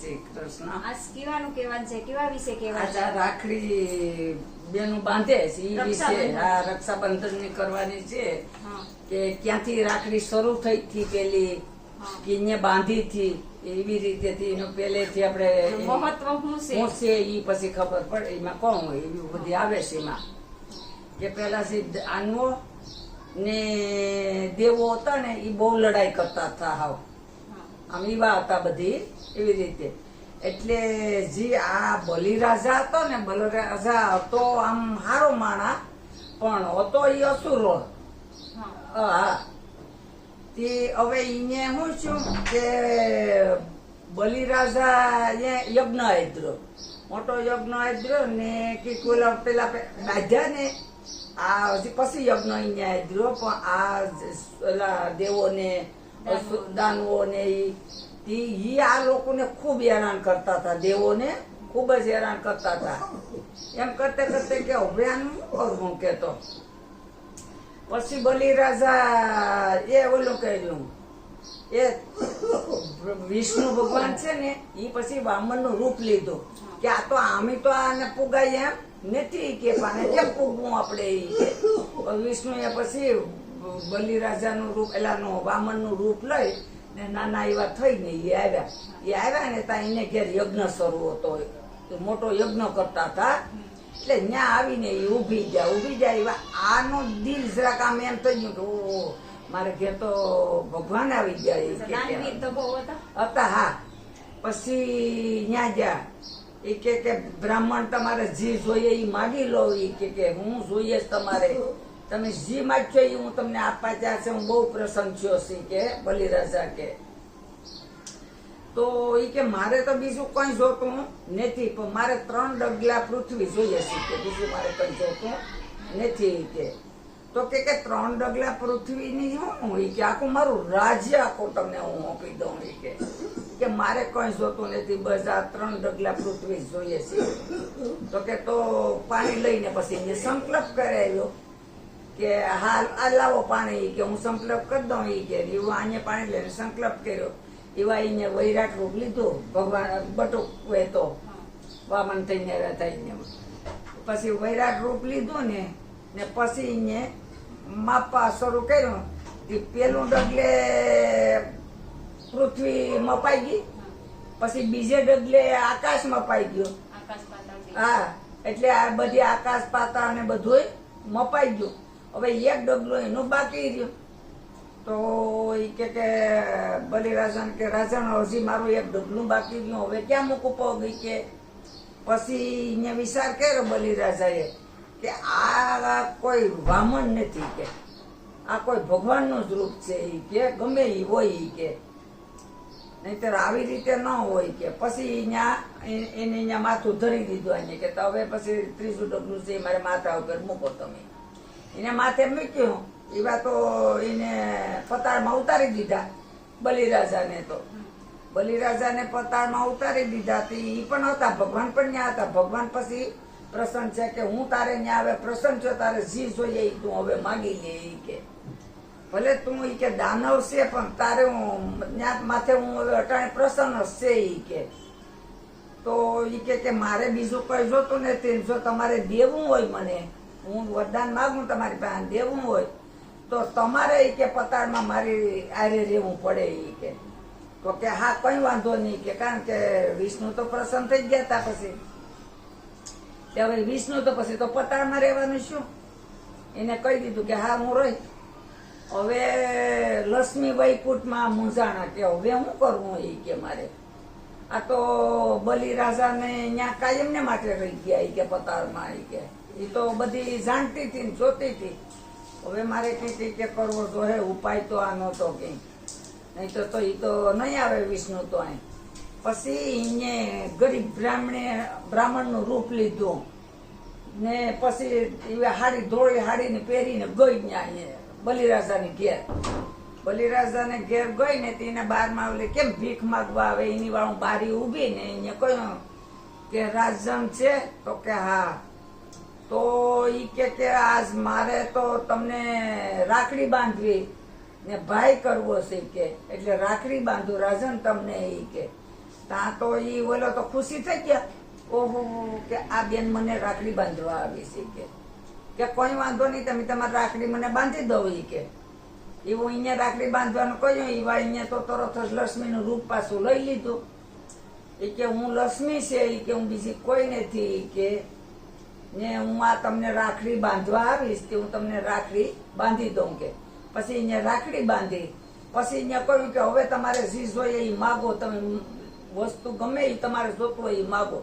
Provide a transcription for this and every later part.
શ્રી કૃષ્ણ. આ કહેવાનું કહેવાનું છે કેવા વિશે કહેવાનું છે? રાખડી બેનું બાંધે છે એ વિશે આ રક્ષાબંધનની કરવાની છે કે ક્યાંથી રાખડી શરૂ થઈ હતી પેલી હા. કે બાંધી હતી એવી રીતે થી એનું પહેલેથી આપણે મહત્વ શું છે? ઈ પછી ખબર પડે એમાં કોણ હોય એવી બધી આવે છે એમાં. કે પેલા આનવો ને દેવો હતા ને એ બહુ લડાઈ કરતા હતા હાવ. આમ હતા બધી એવી રીતે. એટલે જે આ બલિરાજા હતો ને બલિરાજા હતો આમ સારો માણા પણ હતો એ અસુરો. હા. તે હવે એને શું છું કે બલિરાજા એ યજ્ઞ આદ્રો મોટો યજ્ઞ આદ્રો ને કે કોલા પેલા બાંધ્યા ને આ પછી યજ્ઞ અહીંયા આદ્રો પણ આ પેલા દેવોને ઈ ઈ આ લોકોને ખૂબ હેરાન કરતા હતા. દેવોને ખૂબ જ હેરાન કરતા હતા. એમ કરતે કરતે કે આનું કરવું કેતો? પછી બલિરાજા એ ઓલું કર્યું. એ વિષ્ણુ ભગવાન છે ને એ પછી વામનનું રૂપ લીધું. કે આ તો આમે તો આને પુગાય એમ નથી કે પાને કેમ પૂગવું આપણે વિષ્ણુ એ પછી બલિરાજા નું રૂપ એલાનું વામનનું રૂપ લઈ ને નાના એવા થઈને એ આવ્યા. એ આવ્યા ને ત્યાં એને ઘેર યજ્ઞ શરૂ હતો. મોટો યજ્ઞ કરતા હતા. એટલે ત્યાં આવીને એ ઊભી જાય ઊભી જાય એવા આનો દિલ જરાક આમ એમ થઈ ગયું કે ઓ મારે ઘેર તો ભગવાન આવી જાય હતા. હા. પછી ત્યાં ગયા. એ કે કે બ્રાહ્મણ તમારે જે જોઈએ એ માગી લો. એ કે કે હું જોઈએ તમારે. તમે જે માગશો એ હું તમને આપવા ત્યાં છે, હું બહુ પ્રસન્ન થયો છે કે બલિરાજા કે. તો એ કે મારે તો બીજું કંઈ જોતું નથી, પણ મારે ત્રણ ડગલા પૃથ્વી જોઈએ છે કે બીજું મારે કઈ જોતું નથી કે. તો કે કે ત્રણ ડગલા પૃથ્વીની હું એ કે આખું મારું રાજ્ય આખું તમને હું આપી દઉં એ કે. કે મારે કંઈ જોતું નથી, બસ આ ત્રણ ડગલા પૃથ્વી જોઈએ છે. તો કે તો પાણી લઈને પછી સંકલ્પ કરાવ્યો. કે હાલ આ લાવો પાણી કે હું સંકલ્પ કરી દઉં ઈ કે એવું આને પાણી લઈને સંકલ્પ કર્યો. એવા એને વૈરાટ રૂપ લીધો ભગવાન બટુક વહેતો વામન થઈને થઈને. પછી વૈરાટ રૂપ લીધું ને ને પછી એને માપવા શરૂ કર્યું. એ પેલું ડગલે પૃથ્વી મપાઈ ગઈ. પછી બીજે ડગલે આકાશ મપાઈ ગયો. હા એટલે આ બધી આકાશ પાતા ને બધું મપાઈ ગયું. હવે એક ડગલો એનું બાકી રહ્યું. તો એ કે કે બલિરાજન કે રાજા હજી મારું એક ડગલું બાકી રહ્યું. હવે ક્યાં મૂકું પગ? કે, પછી અહીંયા વિચાર કર્યો બલિરાજાએ કે આ કોઈ વામન નથી કે. આ કોઈ ભગવાનનું જ રૂપ છે એ કે. ગમે એ હોય એ કે. નહીતર આવી રીતે ન હોય કે. પછી અહીંયા એને અહીંયા માથું ધરી દીધું અહીંયા કે, તો હવે પછી ત્રીજું ડગલું છે મારે માથા ઉપર મૂકો તમે. એને માથે મૂક્યું. એવા તો એને પતાળમાં ઉતારી દીધા, બલિરાજાને તો. બલિરાજાને પતાળમાં ઉતારી દીધા તે એ પણ હતા, ભગવાન પણ ત્યાં હતા. ભગવાન પછી પ્રસન્ન છે કે હું તારે ત્યાં આવે, પ્રસન્ન છો, તારે જી જોઈએ તું હવે માગી લે એ કે. ભલે તું એ કે દાનવ છે, પણ તારે હું ત્યાં માથે હું હવે અટાણે પ્રસન્ન છે એ કે. તો એ કે મારે બીજું કઈ જોતું નથી, જો તમારે દેવું હોય મને હું વરદાન માગું તમારી પાસે દેવું હોય, તો તમારે એ કે પતાળમાં મારી આરે રહેવું પડે એ કે. તો કે હા, કઈ વાંધો નહીં કે, કારણ કે વિષ્ણુ તો પ્રસન્ન થઈ ગયા હતા પછી. કે હવે વિષ્ણુ તો પછી તો પતાળમાં રહેવાનું શું? એને કહી દીધું કે હા, હું રહી હવે લક્ષ્મી વૈકુંઠમાં મૂંઝાણા કે હવે શું કરવું એ કે મારે? આ તો બલિરાજાને ત્યાં કાયમને માટે રહી ગયા એ કે પતાળમાં એ કે. એ તો બધી જાણતી હતી ને જોતી હતી હવે મારે કઈ કે કરવો જોઈએ ઉપાય તો આ નહોતો કઈ. નહીં તો તો એ તો નહીં આવે વિષ્ણુ તો અહીં. પછી એને ગરીબ બ્રાહ્મણે, બ્રાહ્મણનું રૂપ લીધું. ને પછી એ હાડી ધોળી હાડીને પહેરીને ગઈ ત્યાં બલિરાજાની ઘેર. બલિરાજાને ઘેર ગઈ ને તેને બારમાં ઓલે કેમ ભીખ માગવા આવે? એની વાળું બારી ઊભી ને એને કહ્યું કે રાજન છે? તો કે હા. તો ઈ કે કે આજ મારે તો તમને રાખડી બાંધવી ને ભાઈ કરવો છે કે. એટલે રાખડી બાંધું, રાજન તમને ઈ કે. ત્યાં તો ઈ ઓલો તો ખુશી થઈ ગયા. ઓહો, કે આ બેન મને રાખડી બાંધવા આવી છે કે. કે કોઈ વાંધો નહીં, તમે તમારી રાખડી મને બાંધી દો ઈ કે. એવું અહીંયા રાખડી બાંધવાનું કહ્યું એવા અહીંયા તો તરત જ લક્ષ્મીનું રૂપ પાછું લઈ લીધું. એ કે હું લક્ષ્મી છે એ કે હું બીજી કોઈ નથી કે. ને હું આ તમને રાખડી બાંધવા આવીશ કે હું તમને રાખડી બાંધી દઉં કે? પછી અહીંયા રાખડી બાંધી. પછી અહીંયા કહ્યું કે હવે તમારે જી જોઈએ એ માગો, તમે વસ્તુ ગમે એ તમારે જોતું હોય એ માગો.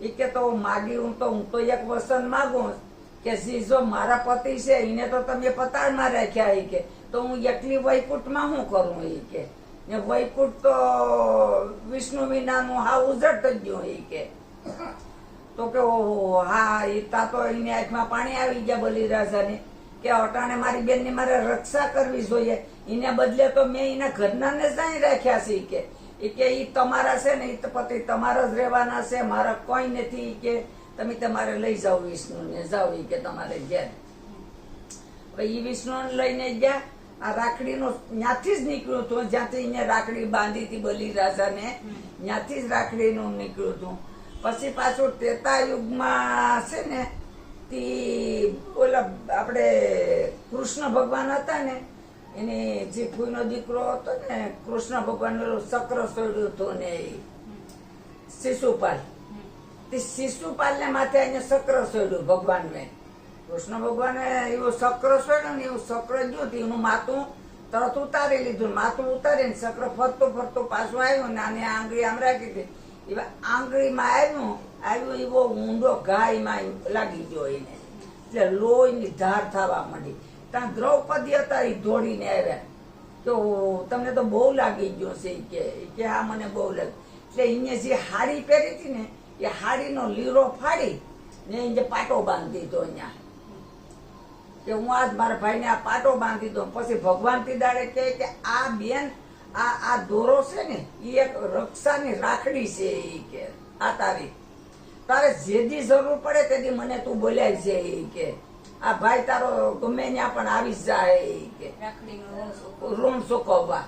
એ કે તો માગી હું તો હું તો એક વસન માગું. કે સીઝો મારા પતિ છે એને તો તમે પતાળમાં રાખ્યા એ કે. તો હું એકલી વૈકુંઠમાં શું કરું એ કે? ને વૈકુંઠ તો વિષ્ણુ વિનાનું હા ઉજટ જ ગયું એ કે. તો કે ઓહો હા એ તા તો એની આંખમાં પાણી આવી ગયા બલિરાજાને. કે અટાણે મારી બેનની મારે રક્ષા કરવી જોઈએ. એને બદલે તો મેં એના ઘરનાને અહીં રાખ્યા છે કે. એ કે ઈ તમારા છે ને એ તો પતિ તમારા જ રહેવાના છે. મારા કોઈ નથી કે તમે તમારે લઈ જાઓ વિષ્ણુને જાઓ એ કે તમારે ઘેર. હવે એ વિષ્ણુને લઈને ગયા. આ રાખડીનો ત્યાંથી જ નીકળ્યું હતું. જ્યાંથી એને રાખડી બાંધી હતી બલિરાજાને ત્યાંથી જ રાખડીનું નીકળ્યું હતું. પછી પાછું ત્રેતા યુગમાં છે ને, તે ઓલા આપણે કૃષ્ણ ભગવાન હતા ને, એની જે ફૂઈનો દીકરો હતો ને, કૃષ્ણ ભગવાન ઓલું ચક્ર સોડ્યું હતું ને શિશુપાલ. તે શિશુપાલને માથે અહીંયા ચક્ર સોડ્યું ભગવાનને. કૃષ્ણ ભગવાને એવું ચક્ર સોડ્યું ને એવું ચક્ર ગયું હતું, એનું માથું તરત ઉતારી લીધું માથું ઉતારીને ચક્ર ફરતું ફરતું પાછું આવ્યું ને આને આંગળી આમ રાખી હતી એવા આંગળીમાં આવ્યું આવ્યું એવો ઊંડો ગાયમાં લાગી ગયો એને. એટલે લોહીની ધાર થવા માંડી. ત્યાં દ્રૌપદી હતા એ દોડીને આવ્યા. તો તમને તો બહુ લાગી ગયો છે કે કે હા મને બહુ લાગ્યું. એટલે અહીંયા જે હાડી પહેરી હતી ને, એ હાડીનો લીરો ફાડી ને એને પાટો બાંધી દીધો અહીંયા. કે હું આજ મારા ભાઈને આ પાટો બાંધી દઉં પછી ભગવાન દાડે કહે કે આ બેન આ આ દોરો છે ને એ એક રક્ષાની રાખડી છે એ કે આ તારી. તારે જેદી જરૂર પડે તેથી મને તું બોલાય છે એ કે. આ ભાઈ તારો ગમે ત્યાં પણ આવી જાય એ કે. રૂમ ચૂકવવા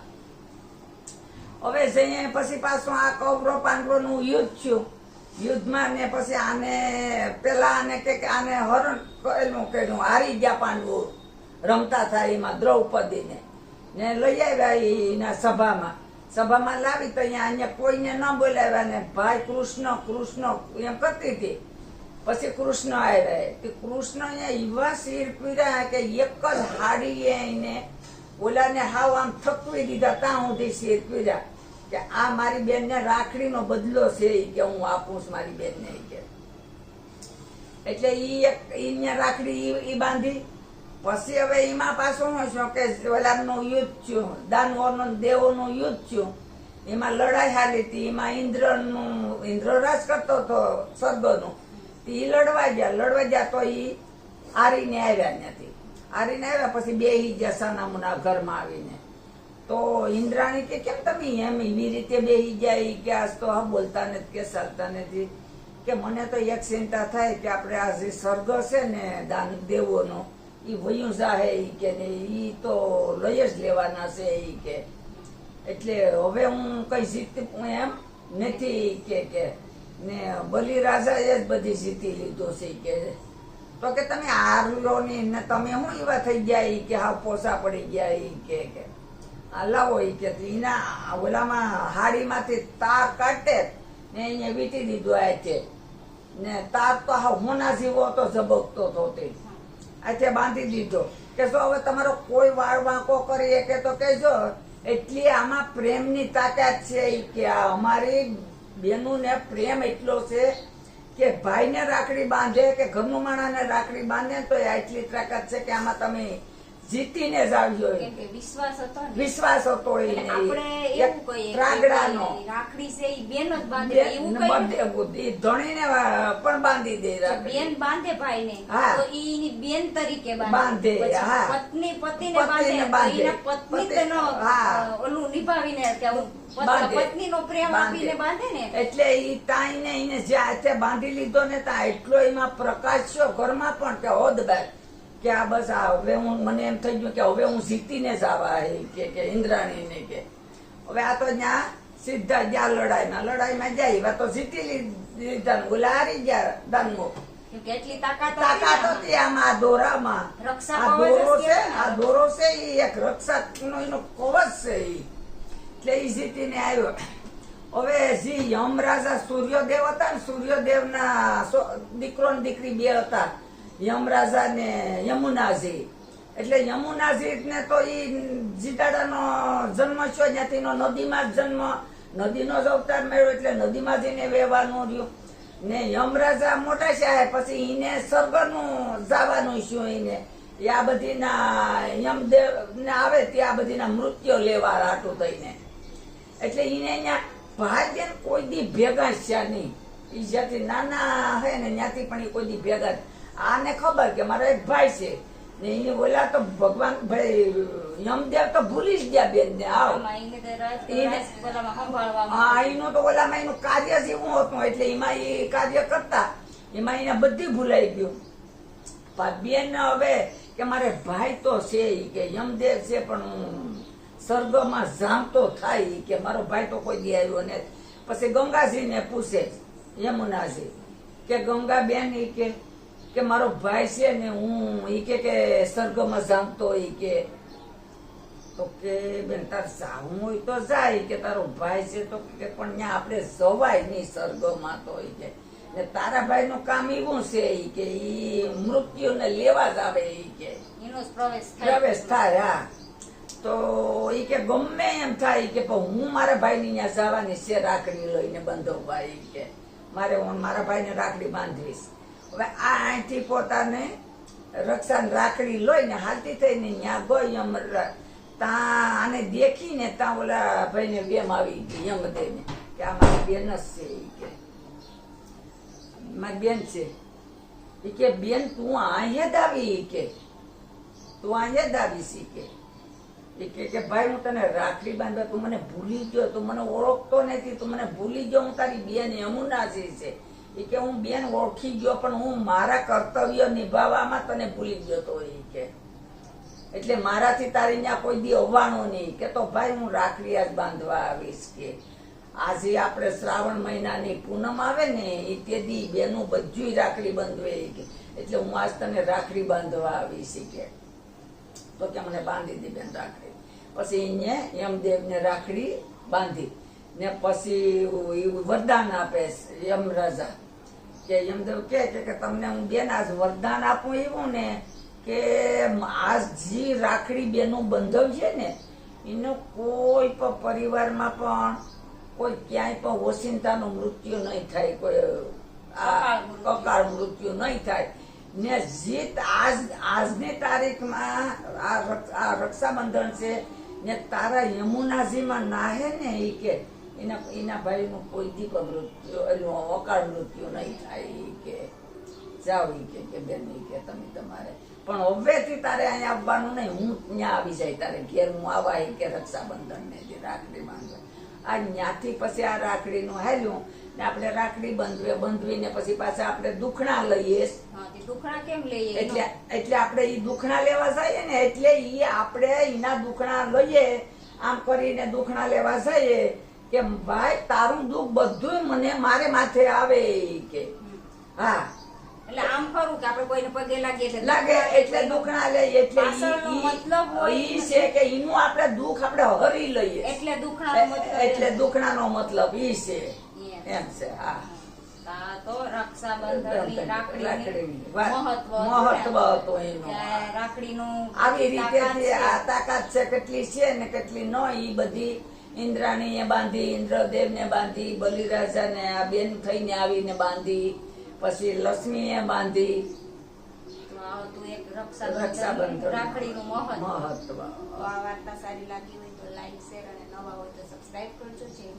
હવે જઈએ પછી પાછું આ કૌરવ પાંડવો નું યુદ્ધ થયું. યુદ્ધમાં ને પછી આને પેલા આને કે આને હરણ એનું કર્યું હારી ગયા પાંડવો. રમતા થાય એમાં દ્રૌપદીને. ને લઈ આવ્યા એના સભામાં. સભામાં લાવી તો અહીંયા અહીંયા કોઈને ન બોલાવ્યા ને ભાઈ કૃષ્ણ કૃષ્ણ એમ કરતી હતી. પછી કૃષ્ણ આવ્યા. કે કૃષ્ણ અહીંયા એવા શીર પીર્યા કે એક જ હાડીએ એને ઓલાને હાવ આમ થકવી દીધા ત્યાં સુધી શીર પીર્યા. કે આ મારી બેનને રાખડીનો બદલો છે કે હું આપું છું મારી બેનને કે. એટલે એ એક રાખડી એ બાંધી. પછી હવે એમાં પાછું શું છે કે ઓલાનું યુદ્ધ થયું, દાનવોનું દેવોનું યુદ્ધ થયું. એમાં લડાઈ હાલી હતી, એમાં ઇન્દ્રનું, ઇન્દ્ર રાજ કરતો હતો સ્વર્ગનું. એ લડવા ગયા લડવા ગયા તો એ હારીને આવ્યા ત્યાંથી. હારીને આવ્યા પછી બે ગયા સાનામુના ઘરમાં આવીને. તો ઇન્દ્રાણી કે કેમ તમે એમ એવી રીતે બેહી ગયા એ કે આજ તો હા બોલતા નથી કે ચાલતા નથી. કે મને તો એક ચિંતા થાય કે આપણે આ જે સ્વર્ગ છે ને દાન, દેવોનો ઈ વયું જાહે એ કે ને એ તો લઈ જ લેવાના છે એ કે. એટલે હવે હું કઈ જીત એમ નથી કે કે ને બલિ રાજાએ જ બધી જીતી લીધો છે કે. તો કે તમે હારલો નહીં ને તમે શું એવા થઈ ગયા એ કે હા પોસા પડી ગયા એ કે કે. લાવો એ કે એના ઓલામાં હાડીમાંથી તાર કાઢે ને અહીંયા વીટી દીધો આ છે ને તાર તો હા હોના જીવો તો ઝબકતો હતો આથે બાંધી દીધો. કે જો હવે તમારો કોઈ વાળ વાંકો કરી કે તો કહેજો. એટલી આમાં પ્રેમની તાકાત છે કે અમારી બેનુને પ્રેમ એટલો છે કે ભાઈને રાખડી બાંધે કે ઘરનું માણાને રાખડી બાંધે તો એટલી તાકાત છે કે આમાં તમે જીતીને જ આવ્યો કે વિશ્વાસ હતો વિશ્વાસ હતો એટલે એને. આપણે એક એવું કહીએ કે ત્રાગડાનો ભાઈ રાખડી છે ઈ બેન જ બાંધે એવું કહ્યું ધણીને પણ બાંધી દે બેન બાંધે ભાઈને તો એની બેન તરીકે બાંધે, પત્ની બાંધે. એના તેનો ઓલું નિભાવીને. પત્નીનો પ્રેમ આપીને બાંધે ને? એટલે ઈ તાઈને એને જે હાથે બાંધી લીધો ને ત્યાં એટલો એમાં પ્રકાશ ઘરમાં પણ કે હોદ બાર કે આ બસ આ હવે હું મને એમ થઈ ગયું કે હવે હું જીતીને જ આવા એ કે કે ઇન્દ્રાણીને કે. હવે આ તો ત્યાં સીધા ગયા લડાઈમાં લડાઈમાં જાય એવા તો જીતી લીધા ઓલા હારી ગયા દાનમો કેમ તાકાત તાકાત હતી આમાં આ દોરામાં. આ દોરો છે ને. આ દોરો છે એ એક રક્ષા એનો કવચ છે એ. એટલે ઈ જીતીને આવ્યો. હવે જી યમરાજા સૂર્યદેવ હતા ને સૂર્યદેવના ના દીકરો ને દીકરી બે હતા. યમરાજા ને યમુનાજી એટલે યમુનાજી ને તો ઈ જીતાડાનો જન્મ છો ત્યાંથી નદીમાં જ જન્મ. નદીનો જ અવતાર મળ્યો એટલે નદીમાં જઈને વહેવાનું રહ્યું. ને યમરાજા મોટા છે પછી એને સ્વર્ગનું જવાનું શું એને એ આ બધીના યમદેવ ને આવે ત્યાં બધીના મૃત્યુ લેવા રાટું થઈને. એટલે એને અહીંયા ભાગ્યને કોઈ દી ભેગા છે નહીં. એ જ્યાંથી નાના હે ને ત્યાંથી પણ એ કોઈ દી ભેગા આને ખબર કે મારો એક ભાઈ છે. ને એને બોલ્યા તો ભગવાન ભાઈ યમદેવ તો ભૂલી જ ગયા બેન ને આવ હા એનું તો ઓલામાં એનું કાર્ય જ એવું હતું એટલે એમાં એ કાર્ય કરતા. એમાં એને બધી ભૂલાઈ ગયું. પણ બેન હવે કે મારે ભાઈ તો છે કે યમદેવ છે પણ સ્વર્ગમાં જામતો થાય કે મારો ભાઈ તો કોઈ દી આવ્યો ને પછી ગંગાજીને પૂછે યમુનાજી કે ગંગા બેન એ કે કે મારો ભાઈ છે ને હું ઈ કે કે સ્વર્ગમાં જામતો ઈ કે. તો કે બેન તાર જાવું હોય તો જાય કે તારો ભાઈ છે તો કે પણ ત્યાં આપણે જવાય નહીં સ્વર્ગમાં તો ઈ કે. ને તારા ભાઈ નું કામ એવું છે ઈ કે ઈ મૃત્યુને લેવા જ આવે ઈ કે. એનો પ્રવેશ થાય. પ્રવેશ થાય હા. તો ઈ કે ગમે એમ થાય કે હું મારા ભાઈ ની ત્યાં જવાની છે રાખડી લઈને બંધો ભાઈ કે. મારે હું મારા ભાઈને રાખડી બાંધવીશ. હવે આ અહીંથી પોતાને રક્ષાને રાખડી લઈને હાલતી થઈને ત્યાં ગઈ એમ ત્યાં આને દેખીને ત્યાં ઓલા ભાઈને બેમ આવી ગઈ યમદેવને કે આ મારી બેન જ છે એ કે. મારી બેન છે. એ કે, બેન, તું અહીંયા જ આવી કે. તું અહીંયા જ આવીશ ઈ કે. કે કે, ભાઈ, હું તને રાખડી બાંધવા તું મને ભૂલી ગયો, તું મને ઓળખતો નથી, તું મને ભૂલી ગયો, હું તારી બેન યમુનાજી છે. ઈ કે હું બેન ઓળખી ગયો, પણ હું મારા કર્તવ્ય નિભાવવામાં તને ભૂલી ગયો તો એ કે. એટલે મારાથી તારી ત્યાં કોઈ દી આવવાનું નહીં કે તો ભાઈ હું રાખડી આજ બાંધવા આવીશ કે. આજે આપણે શ્રાવણ મહિનાની પૂનમ આવે ને એ તે દી બેનું બધું રાખડી બાંધવે કે. એટલે હું આજ તને રાખડી બાંધવા આવીશ કે. તો કે મને બાંધી દી બેન રાખડી. પછી એને યમદેવને રાખડી બાંધી. ને પછી વરદાન આપે યમરાજા કે યમદેવ કે કે તમને હું બેન આજ વરદાન આપું એવું ને કે આજ જે રાખડી બેનું બંધવ છે ને, એનો કોઈ પણ પરિવારમાં પણ કોઈ ક્યાંય પણ ઓસિંતાનું મૃત્યુ નહીં થાય, કોઈ આ અકાળ મૃત્યુ. નહીં થાય ને જીત આજ, આજની તારીખમાં આ આ રક્ષાબંધન છે ને તારા યમુનાજીમાં નાહે ને એ કે એના એના ભાઈનું કોઈ દીપ મૃત્યુ એનું અકાળ મૃત્યુ નહીં થાય કે જાઓ કે કે બેન કે તમે તમારે. પણ હવેથી તારે અહીંયા આવવાનું નહીં. હું ત્યાં આવી જાય તારે ઘેર. હું આવા કે રક્ષાબંધન ને જે રાખડી બાંધવા. આ ત્યાંથી પછી આ રાખડીનું હાલ્યું ને આપણે રાખડી બંધવે બંધવીને પછી પાછા આપણે દુખણા લઈએ. દુખણા કેમ લઈએ? એટલે એટલે આપણે ઈ દુખણા લેવા જઈએ ને એટલે એ આપણે એના દુખણા લઈએ. આમ કરીને દુખણા લેવા જઈએ. કે ભાઈ તારું દુઃખ બધું મને મારે માથે આવે કે. હા. એટલે આમ ખરું કે આપણે કોઈને પગે લાગીએ લાગે એટલે દુઃખ ના લે એટલે મતલબ હોય છે કે ઈનું આપણે દુઃખ આપણે હરી લઈએ. એટલે દુખણા મતલબ એટલે દુખણાનો મતલબ ઈ છે. એમ. છે હા. તો રક્ષાબંધનની રાખડીની મહત્વ મહત્વ હતું. એનું. આવી રીતે આ તાકાત છે કેટલી છે ને કેટલી ન ઈ બધી ઇન્દ્રાણીએ બાંધી ઇન્દ્રદેવ ને બાંધી બલિરાજા ને આ બેન થઈને આવીને બાંધી પછી લક્ષ્મીએ બાંધી. રક્ષાબંધન. રાખડીનું મહત્વ આ વાર્તા સારી લાગી હોય તો લાઈક શેર અને નવા હોય તો સબસ્ક્રાઈબ કરજો. જય